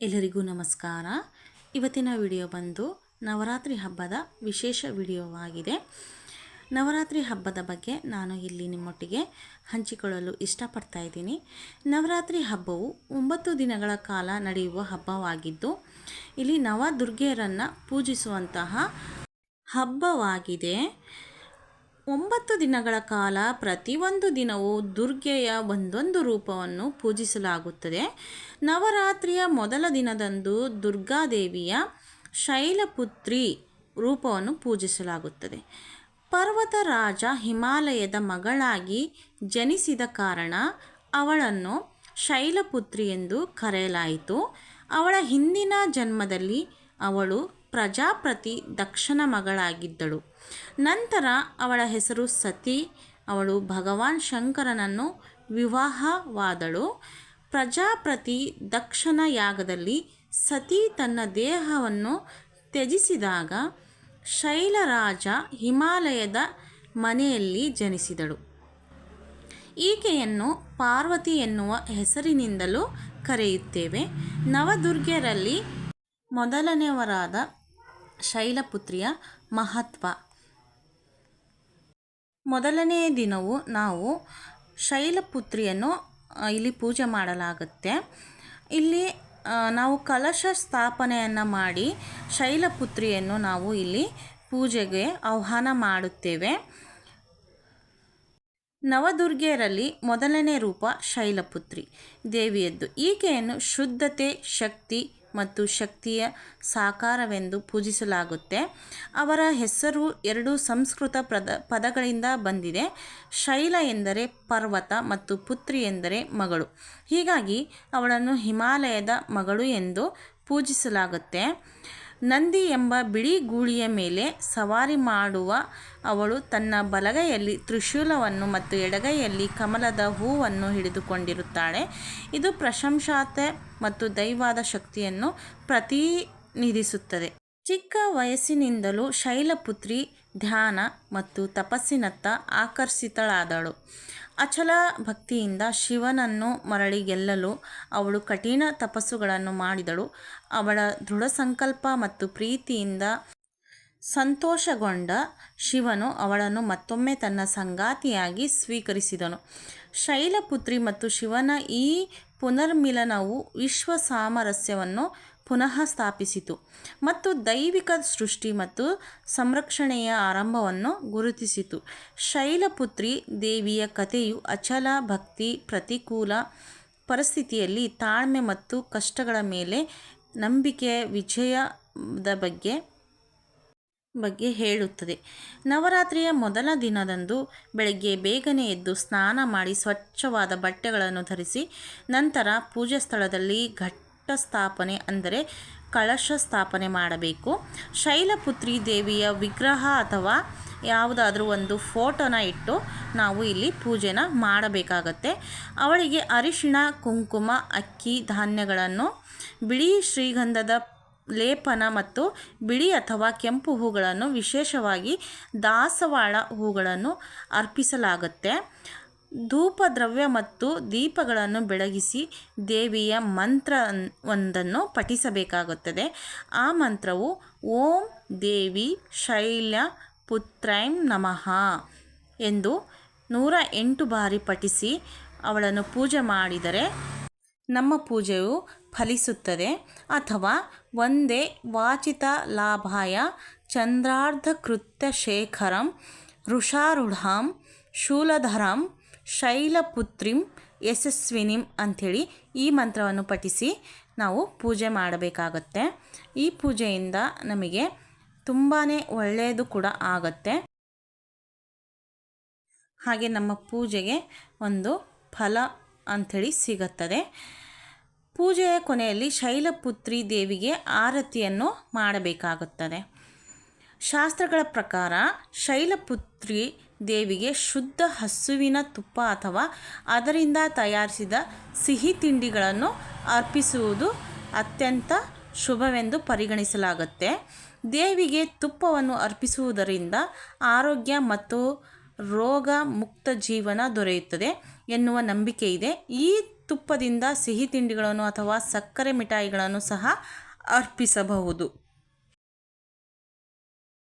ಎಲ್ಲರಿಗೂ ನಮಸ್ಕಾರ. ಇವತ್ತಿನ ವಿಡಿಯೋ ಬಂದು ನವರಾತ್ರಿ ಹಬ್ಬದ ವಿಶೇಷ ವಿಡಿಯೋವಾಗಿದೆ. ನವರಾತ್ರಿ ಹಬ್ಬದ ಬಗ್ಗೆ ನಾನು ಇಲ್ಲಿ ನಿಮ್ಮೊಟ್ಟಿಗೆ ಹಂಚಿಕೊಳ್ಳಲು ಇಷ್ಟಪಡ್ತಾ ಇದ್ದೀನಿ. ನವರಾತ್ರಿ ಹಬ್ಬವು ಒಂಬತ್ತು ದಿನಗಳ ಕಾಲ ನಡೆಯುವ ಹಬ್ಬವಾಗಿದ್ದು, ಇಲ್ಲಿ ನವದುರ್ಗೆಯರನ್ನು ಪೂಜಿಸುವಂತಹ ಹಬ್ಬವಾಗಿದೆ. ಒಂಬತ್ತು ದಿನಗಳ ಕಾಲ ಪ್ರತಿಯೊಂದು ದಿನವೂ ದುರ್ಗೆಯ ಒಂದೊಂದು ರೂಪವನ್ನು ಪೂಜಿಸಲಾಗುತ್ತದೆ. ನವರಾತ್ರಿಯ ಮೊದಲ ದಿನದಂದು ದುರ್ಗಾದೇವಿಯ ಶೈಲಪುತ್ರಿ ರೂಪವನ್ನು ಪೂಜಿಸಲಾಗುತ್ತದೆ. ಪರ್ವತ ರಾಜ ಹಿಮಾಲಯದ ಮಗಳಾಗಿ ಜನಿಸಿದ ಕಾರಣ ಅವಳನ್ನು ಶೈಲಪುತ್ರಿ ಎಂದು ಕರೆಯಲಾಯಿತು. ಅವಳ ಹಿಂದಿನ ಜನ್ಮದಲ್ಲಿ ಅವಳು ಪ್ರಜಾಪತಿ ದಕ್ಷನ ಮಗಳಾಗಿದ್ದಳು. ನಂತರ ಅವಳ ಹೆಸರು ಸತಿ, ಅವಳು ಭಗವಾನ್ ಶಂಕರನನ್ನು ವಿವಾಹವಾದಳು. ಪ್ರಜಾಪತಿ ದಕ್ಷನ ಯಾಗದಲ್ಲಿ ಸತಿ ತನ್ನ ದೇಹವನ್ನು ತ್ಯಜಿಸಿದಾಗ ಶೈಲರಾಜ ಹಿಮಾಲಯದ ಮನೆಯಲ್ಲಿ ಜನಿಸಿದಳು. ಈಕೆಯನ್ನು ಪಾರ್ವತಿ ಎನ್ನುವ ಹೆಸರಿನಿಂದಲೂ ಕರೆಯುತ್ತೇವೆ. ನವದುರ್ಗೆಯರಲ್ಲಿ ಮೊದಲನೆಯವರಾದ ಶೈಲಪುತ್ರಿಯ ಮಹತ್ವ. ಮೊದಲನೆಯ ದಿನವು ನಾವು ಶೈಲಪುತ್ರಿಯನ್ನು ಇಲ್ಲಿ ಪೂಜೆ ಮಾಡಲಾಗುತ್ತೆ. ಇಲ್ಲಿ ನಾವು ಕಲಶ ಸ್ಥಾಪನೆಯನ್ನು ಮಾಡಿ ಶೈಲಪುತ್ರಿಯನ್ನು ನಾವು ಇಲ್ಲಿ ಪೂಜೆಗೆ ಆಹ್ವಾನ ಮಾಡುತ್ತೇವೆ. ನವದುರ್ಗೆಯರಲ್ಲಿ ಮೊದಲನೇ ರೂಪ ಶೈಲಪುತ್ರಿ, ದೇವಿಯದ್ದು. ಈಕೆಯನ್ನು ಶುದ್ಧತೆ, ಶಕ್ತಿ ಮತ್ತು ಶಕ್ತಿಯ ಸಾಕಾರವೆಂದು ಪೂಜಿಸಲಾಗುತ್ತೆ. ಅವರ ಹೆಸರು ಎರಡು ಸಂಸ್ಕೃತ ಪದ, ಪದಗಳಿಂದ ಬಂದಿದೆ. ಶೈಲ ಎಂದರೆ ಪರ್ವತ ಮತ್ತು ಪುತ್ರಿ ಎಂದರೆ ಮಗಳು. ಹೀಗಾಗಿ ಅವಳನ್ನು ಹಿಮಾಲಯದ ಮಗಳು ಎಂದು ಪೂಜಿಸಲಾಗುತ್ತೆ. ನಂದಿ ಎಂಬ ಬಿಳಿ ಗೂಳಿಯ ಮೇಲೆ ಸವಾರಿ ಮಾಡುವ ಅವಳು ತನ್ನ ಬಲಗೈಯಲ್ಲಿ ತ್ರಿಶೂಲವನ್ನು ಮತ್ತು ಎಡಗೈಯಲ್ಲಿ ಕಮಲದ ಹೂವನ್ನು ಹಿಡಿದುಕೊಂಡಿರುತ್ತಾಳೆ. ಇದು ಪ್ರಶಂಸಾತೆ ಮತ್ತು ದೈವಾದ ಶಕ್ತಿಯನ್ನು ಪ್ರತಿನಿಧಿಸುತ್ತದೆ. ಚಿಕ್ಕ ವಯಸ್ಸಿನಿಂದಲೂ ಶೈಲಪುತ್ರಿ ಧ್ಯಾನ ಮತ್ತು ತಪಸ್ಸಿನತ್ತ ಆಕರ್ಷಿತಳಾದಳು. ಅಚಲ ಭಕ್ತಿಯಿಂದ ಶಿವನನ್ನು ಮರಳಿ ಗೆಲ್ಲಲು ಅವಳು ಕಠಿಣ ತಪಸ್ಸುಗಳನ್ನು ಮಾಡಿದಳು. ಅವಳ ದೃಢ ಸಂಕಲ್ಪ ಮತ್ತು ಪ್ರೀತಿಯಿಂದ ಸಂತೋಷಗೊಂಡ ಶಿವನು ಅವಳನ್ನು ಮತ್ತೊಮ್ಮೆ ತನ್ನ ಸಂಗಾತಿಯಾಗಿ ಸ್ವೀಕರಿಸಿದನು. ಶೈಲಪುತ್ರಿ ಮತ್ತು ಶಿವನ ಈ ಪುನರ್ಮಿಲನವು ವಿಶ್ವ ಸಾಮರಸ್ಯವನ್ನು ಪುನಃ ಸ್ಥಾಪಿಸಿತು ಮತ್ತು ದೈವಿಕ ಸೃಷ್ಟಿ ಮತ್ತು ಸಂರಕ್ಷಣೆಯ ಆರಂಭವನ್ನು ಗುರುತಿಸಿತು. ಶೈಲಪುತ್ರಿ ದೇವಿಯ ಕಥೆಯು ಅಚಲ, ಭಕ್ತಿ, ಪ್ರತಿಕೂಲ ಪರಿಸ್ಥಿತಿಯಲ್ಲಿ ತಾಳ್ಮೆ ಮತ್ತು ಕಷ್ಟಗಳ ಮೇಲೆ ನಂಬಿಕೆಯ ವಿಜಯದ ಬಗ್ಗೆ ಬಗ್ಗೆ ಹೇಳುತ್ತದೆ. ನವರಾತ್ರಿಯ ಮೊದಲ ದಿನದಂದು ಬೆಳಗ್ಗೆ ಬೇಗನೆ ಎದ್ದು ಸ್ನಾನ ಮಾಡಿ ಸ್ವಚ್ಛವಾದ ಬಟ್ಟೆಗಳನ್ನು ಧರಿಸಿ ನಂತರ ಪೂಜಾ ಸ್ಥಳದಲ್ಲಿ ಘಟ್ಟ ಸ್ಥಾಪನೆ ಅಂದರೆ ಕಳಶ ಸ್ಥಾಪನೆ ಮಾಡಬೇಕು. ಶೈಲಪುತ್ರಿ ದೇವಿಯ ವಿಗ್ರಹ ಅಥವಾ ಯಾವುದಾದ್ರೂ ಒಂದು ಫೋಟೋನ ಇಟ್ಟು ನಾವು ಇಲ್ಲಿ ಪೂಜೆನ ಮಾಡಬೇಕಾಗತ್ತೆ. ಅವಳಿಗೆ ಅರಿಶಿಣ, ಕುಂಕುಮ, ಅಕ್ಕಿ, ಧಾನ್ಯಗಳನ್ನು, ಬಿಳಿ ಶ್ರೀಗಂಧದ ಲೇಪನ ಮತ್ತು ಬಿಳಿ ಅಥವಾ ಕೆಂಪು ಹೂಗಳನ್ನು ವಿಶೇಷವಾಗಿ ದಾಸವಾಳ ಹೂಗಳನ್ನು ಅರ್ಪಿಸಲಾಗುತ್ತೆ. ಧೂಪ ದ್ರವ್ಯ ಮತ್ತು ದೀಪಗಳನ್ನು ಬೆಳಗಿಸಿ ದೇವಿಯ ಮಂತ್ರ ಒಂದನ್ನು ಪಠಿಸಬೇಕಾಗುತ್ತದೆ. ಆ ಮಂತ್ರವು ಓಂ ದೇವಿ ಶೈಲ ಪುತ್ರೈಂ ನಮಃ ಎಂದು ನೂರ ಎಂಟು ಬಾರಿ ಪಠಿಸಿ ಅವಳನ್ನು ಪೂಜೆ ಮಾಡಿದರೆ ನಮ್ಮ ಪೂಜೆಯು ಫಲಿಸುತ್ತದೆ. ಅಥವಾ ಒಂದೇ ವಾಚಿತ ಲಾಭಾಯ ಚಂದ್ರಾರ್ಧಕೃತ್ಯ ಶೇಖರಂ ಋಷಾರುಢಾಂ ಶೂಲಧರಂ ಶೈಲಪುತ್ರಿಂ ಯಶಸ್ವಿನಿಂ ಅಂಥೇಳಿ ಈ ಮಂತ್ರವನ್ನು ಪಠಿಸಿ ನಾವು ಪೂಜೆ ಮಾಡಬೇಕಾಗತ್ತೆ. ಈ ಪೂಜೆಯಿಂದ ನಮಗೆ ತುಂಬಾ ಒಳ್ಳೆಯದು ಕೂಡ ಆಗತ್ತೆ. ಹಾಗೆ ನಮ್ಮ ಪೂಜೆಗೆ ಒಂದು ಫಲ ಅಂಥೇಳಿ ಸಿಗುತ್ತದೆ. ಪೂಜೆಯ ಕೊನೆಯಲ್ಲಿ ಶೈಲಪುತ್ರಿ ದೇವಿಗೆ ಆರತಿಯನ್ನು ಮಾಡಬೇಕಾಗುತ್ತದೆ. ಶಾಸ್ತ್ರಗಳ ಪ್ರಕಾರ ಶೈಲಪುತ್ರಿ ದೇವಿಗೆ ಶುದ್ಧ ಹಸುವಿನ ತುಪ್ಪ ಅಥವಾ ಅದರಿಂದ ತಯಾರಿಸಿದ ಸಿಹಿ ತಿಂಡಿಗಳನ್ನು ಅರ್ಪಿಸುವುದು ಅತ್ಯಂತ ಶುಭವೆಂದು ಪರಿಗಣಿಸಲಾಗುತ್ತೆ. ದೇವಿಗೆ ತುಪ್ಪವನ್ನು ಅರ್ಪಿಸುವುದರಿಂದ ಆರೋಗ್ಯ ಮತ್ತು ರೋಗ ಮುಕ್ತ ಜೀವನ ದೊರೆಯುತ್ತದೆ ಎನ್ನುವ ನಂಬಿಕೆ ಇದೆ. ಈ ತುಪ್ಪದಿಂದ ಸಿಹಿ ತಿಂಡಿಗಳನ್ನು ಅಥವಾ ಸಕ್ಕರೆ ಮಿಠಾಯಿಗಳನ್ನು ಸಹ ಅರ್ಪಿಸಬಹುದು.